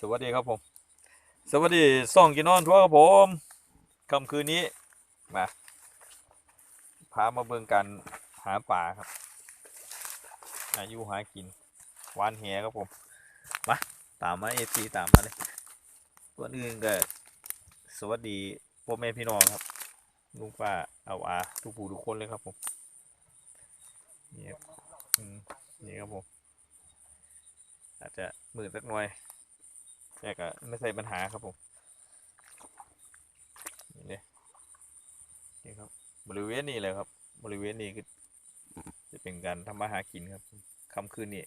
สวัสดีครับผม สวัสดีส่องกินนอนทั่วครับผมค่ำคืนนี้มาพามาเบิ่งกันหาป่าครับอายุหากินวานแหครับผมมาตามมาเอซีตามมาเลยก่อนอื่นก็สวัสดีพ่อแม่พี่น้องครับลุงป้าเอาอาทุกผู้ทุกคนเลยครับผมนี่ครับนี่ครับผมอาจจะมืดสักหน่อย แต่ก็ไม่ใช่ปัญหาครับผมนี่เลยนี่ครับ บริเวณนี้เลยครับ บริเวณนี้ก็จะเป็นการทำมาหากินครับค่ำคืนนี้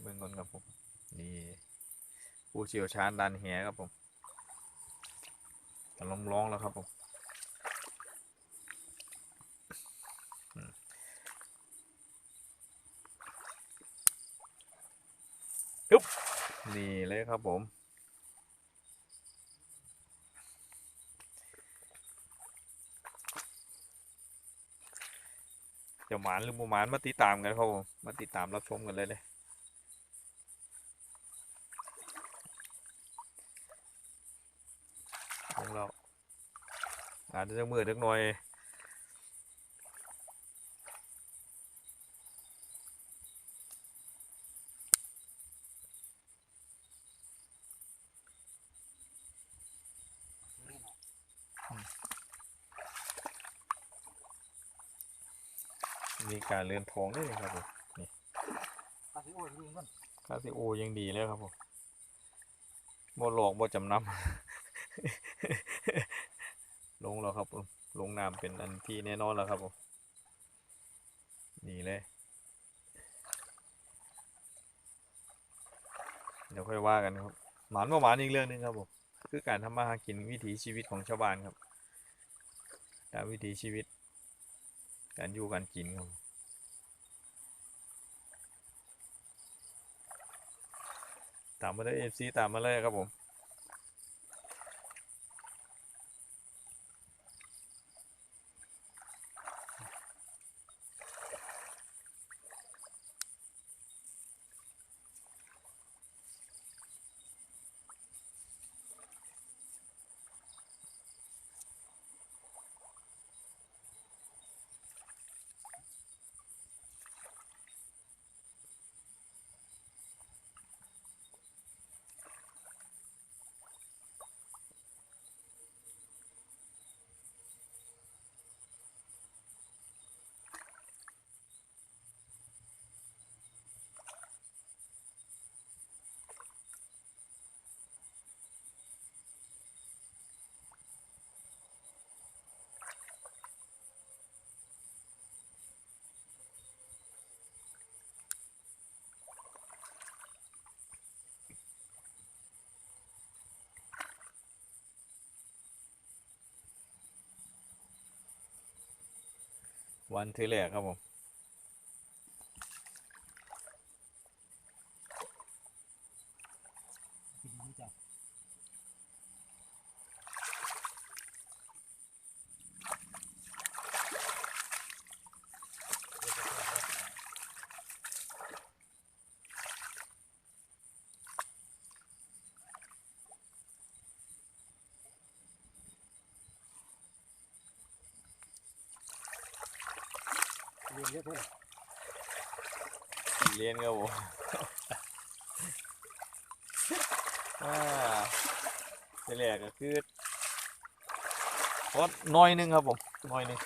เบื้องต้นครับผมนี่ผู้เชี่ยวชาญดันแหครับผมกำลังร้องแล้วครับผม ฮึบนี่เลยครับผม จะหมานหรือบ่หมานมาติดตามกันครับผมมาติดตามรับชมกันเลยเลยของเราอาจจะมืดเล็กน้อย มีการเลื่อนทองด้วยนะครับผมอาสิโอ้ยดูมันคาซิโอยังดีเลยครับผมบ่หลอกบ่จำนำลงแล้วครับผมลงน้ำเป็นอันที่แน่นอนแล้วครับผมนี่เลย เดี๋ยวค่อยว่ากันครับ หมานว่าหมานอีกเรื่องหนึงครับผมคือการทำมาหากินวิถีชีวิตของชาวบ้านครับตามวิถีชีวิต การอยู่การกินครับผมตามมาเลยเอฟซีตามมาเลยครับผม วันที่แรกครับผม รียนเยอะเพื่อนเรียนครับผมอ่าที่แรกก็คือพอดน้อยนึงครับผมน้อยนึง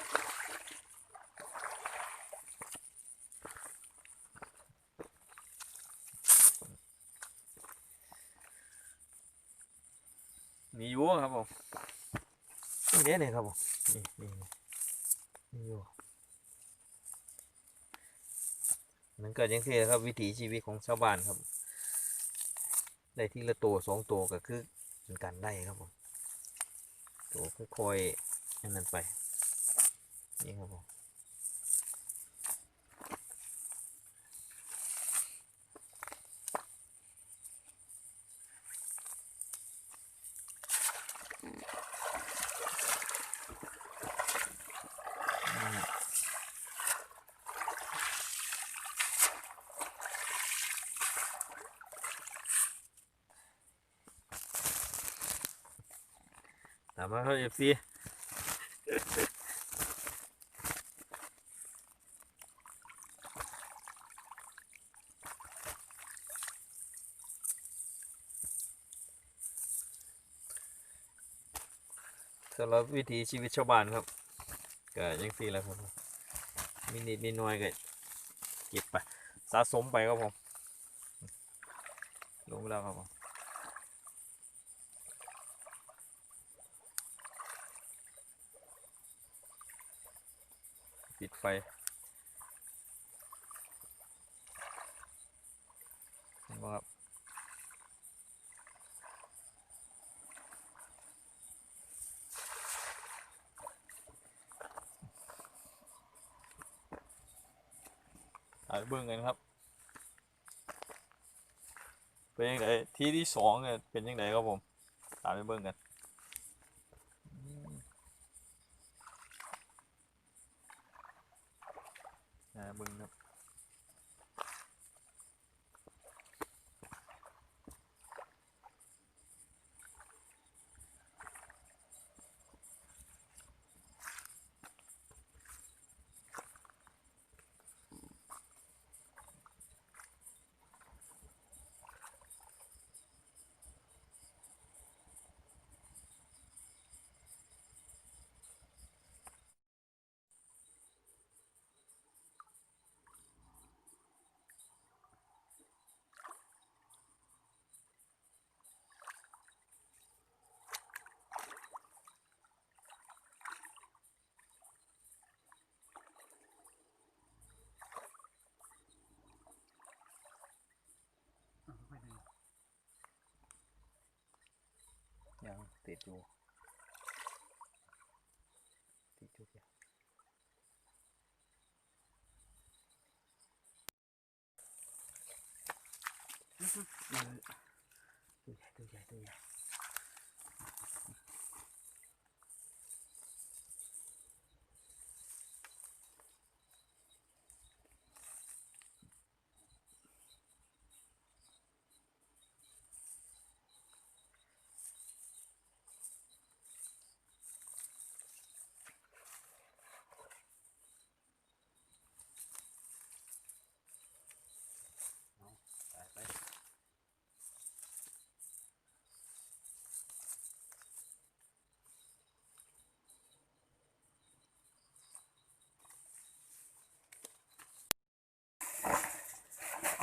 มีอยู่ครับผมนี่เนี่ยครับผมนี่นี่มีอยู่ มันเกิดยังไงครับวิถีชีวิตของชาวบ้านครับ ได้ทีละตัวสองตัวก็คือเป็นการได้ครับผมตัวค่อยๆอันนั้นไปนี่ครับผม มมาเข้าเอฟซีสำหรับวิถีชีวิตชาวบ้านครับก็ยังสี่แล้วครับมีนิดมีน้อยก็เก็บไปสะสมไปครับผมลงแล้วครับผม ปิดไฟเห็นไหมครับถ่ายเบื้องกันครับเป็นยังไงที่ที่สองเนี่ยเป็นยังไงครับผมตามไปเบื้องกันอืมอ่า เบื้องครับยัง ติดอยู่ติดอยู่เนี่ยตัวใหญ่ตัวใหญ่ตัวใหญ่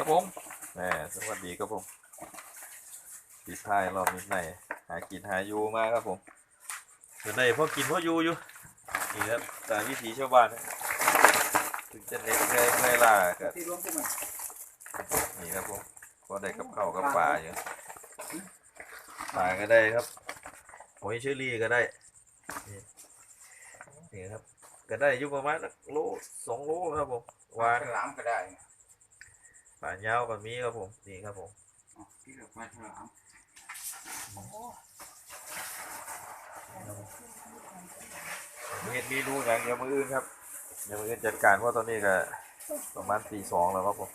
ครับผมแหมสวัสดีครับผมปิดท้ายรอบนี้ในหากินหาอยู่มาครับผมเดี๋ยวในพ่อกินพ่ออยู่อยู่นี่ครับตามวิถีชาวบ้านนะถึงจะเหน็ดเหนื่อยเมื่อยล้าก็ที่รวมพวกมันนี่ครับผมพอได้กับข้าวกับปลาอยู่ปลาก็ได้ครับหอยเชอรี่ก็ได้นี่นี่ครับ ก็ได้อยู่ประมาณสักโลสองโลครับผมวานฉลามก็ได้ ปลาเย้าวก็มีครับผม นี่ครับผมอ๋อที่เราปลาฉลามเห็ดมีดูอย่างเดียวมืออื่นครับเดี๋ยวมืออื่นจัดการเพราะตอนนี้ก็ประมาณตีสองแล้วครับผม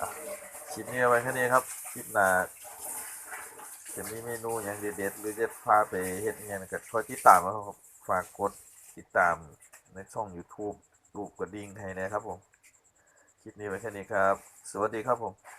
อะคลิปนี้เอาไว้แค่นี้ครับ คลิปหน้าจะมีเมนูอย่างเด็ดๆหรือจะพาไปเฮ็ดอิหยังก็คอยติดตามนะครับฝากกดติดตามในช่อง YouTube รูปกระดิ่งให้นะครับผม คลิปนี้ไว้แค่นี้ครับ สวัสดีครับผม